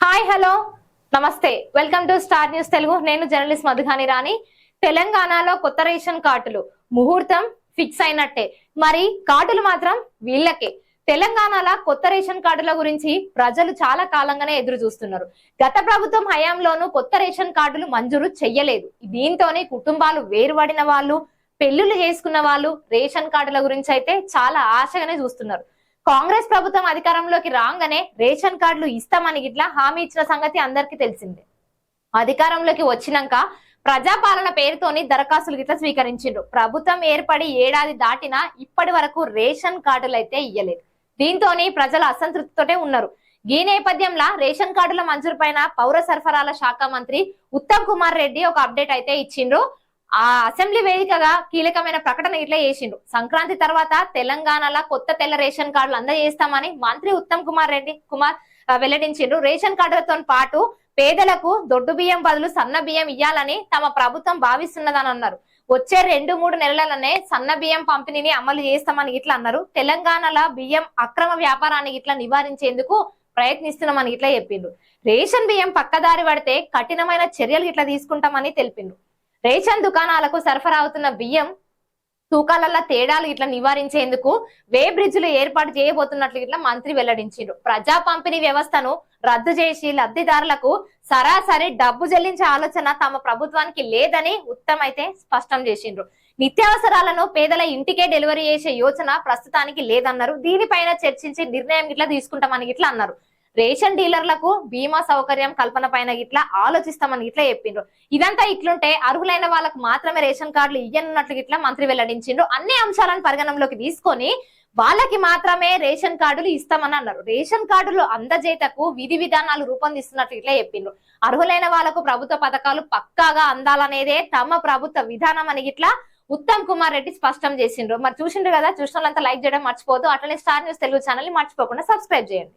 Hi hello. నమస్తే. Welcome to star news Telugu. నేను journalist మధుగాని రాణి. తెలంగాణలో కొత్త రేషన్ కార్డులు ముహూర్తం ఫిక్స్ అయినట్టే. మరి కార్డులు మాత్రం వీళ్ళకే. తెలంగాణలో కొత్త రేషన్ కార్డుల గురించి ప్రజలు చాలా కాలంగానే ఎదురు చూస్తున్నారు. గత ప్రభుత్వం హయాంలోనూ కొత్త రేషన్ కార్డులు మంజూరు చెయ్యలేదు. దీంతోనే కుటుంబాలు వేరుపడిన వాళ్ళు పెళ్ళిళ్ళు చేసుకున్న వాళ్ళు రేషన్ కార్డుల గురించి అయితే చాలా ఆశగానే చూస్తున్నారు. కాంగ్రెస్ ప్రభుత్వం అధికారంలోకి రాగానే రేషన్ కార్డులు ఇస్తామని ఇట్లా హామీ ఇచ్చిన సంగతి అందరికీ తెలిసిందే. అధికారంలోకి వచ్చినాక ప్రజాపాలన పేరుతోని దరఖాస్తులు గిట్లా స్వీకరించిండ్రు. ప్రభుత్వం ఏర్పడి ఏడాది దాటినా ఇప్పటి వరకు రేషన్ కార్డులు అయితే ఇయ్యలేదు. దీంతోని ప్రజలు అసంతృప్తితోటే ఉన్నారు. ఈ నేపథ్యంలో రేషన్ కార్డుల మంజూరు పైన పౌర సరఫరాల శాఖ మంత్రి ఉత్తమ్ కుమార్ రెడ్డి ఒక అప్డేట్ అయితే ఇచ్చిండ్రు. ఆ అసెంబ్లీ వేదికగా కీలకమైన ప్రకటన ఇట్లా చేసిండ్రు సంక్రాంతి తర్వాత తెలంగాణలో కొత్త తెల్ల రేషన్ కార్డులు అందజేస్తామని మంత్రి ఉత్తమ్ కుమార్ రెడ్డి కుమార్ వెల్లడించిండ్రు. రేషన్ కార్డులతో పాటు పేదలకు దొడ్డు బియ్యం బదులు సన్న బియ్యం ఇయ్యాలని తమ ప్రభుత్వం భావిస్తున్నదని అన్నారు. వచ్చే రెండు మూడు నెలలనే సన్న బియ్యం పంపిణీని అమలు చేస్తామని ఇట్లా అన్నారు. తెలంగాణలో బియ్యం అక్రమ వ్యాపారాన్ని ఇట్లా నివారించేందుకు ప్రయత్నిస్తున్నామని ఇట్లా చెప్పిండ్రు. రేషన్ బియ్యం పక్కదారి పడితే కఠినమైన చర్యలు ఇట్లా తీసుకుంటామని తెలిపిండు రేషన్ దుకాణాలకు సరఫరా అవుతున్న బియ్యం తూకాలలో తేడాలు ఇట్లా నివారించేందుకు వే బ్రిడ్జ్లు ఏర్పాటు చేయబోతున్నట్లు ఇట్లా మంత్రి వెల్లడించారు ప్రజా పంపిణీ వ్యవస్థను రద్దు చేసి లబ్ధిదారులకు సరాసరి డబ్బు చెల్లించే ఆలోచన తమ ప్రభుత్వానికి లేదని ఉత్తమ్ అయితే స్పష్టం చేసిండ్రు. నిత్యావసరాలను పేదల ఇంటికే డెలివరీ చేసే యోచన ప్రస్తుతానికి లేదన్నారు. దీనిపైన చర్చించి నిర్ణయం ఇట్లా తీసుకుంటామని ఇట్లా అన్నారు. రేషన్ డీలర్లకు బీమా సౌకర్యం కల్పన పైన ఇట్లా ఆలోచిస్తామని ఇట్లా చెప్పిండ్రు. ఇదంతా ఇట్లుంటే అర్హులైన వాళ్ళకు మాత్రమే రేషన్ కార్డులు ఇయ్యనున్నట్లు ఇట్లా మంత్రి వెల్లడించిండ్రు. అన్ని అంశాలను పరిగణనలోకి తీసుకొని వాళ్ళకి మాత్రమే రేషన్ కార్డులు ఇస్తామని అన్నారు. రేషన్ కార్డులు అందజేతకు విధి విధానాలు రూపొందిస్తున్నట్లు ఇట్లా చెప్పిండ్రు. అర్హులైన వాళ్ళకు ప్రభుత్వ పథకాలు పక్కాగా అందాలనేదే తమ ప్రభుత్వ విధానం అని ఇట్లా ఉత్తమ్ కుమార్ రెడ్డి స్పష్టం చేసిండ్రు. మరి చూసిండ్రు కదా? చూసిన లైక్ చేయడం మర్చిపోదు అట్లనే స్టార్ న్యూస్ తెలుగు ఛానల్ని మర్చిపోకుండా సబ్స్క్రైబ్ చేయండి.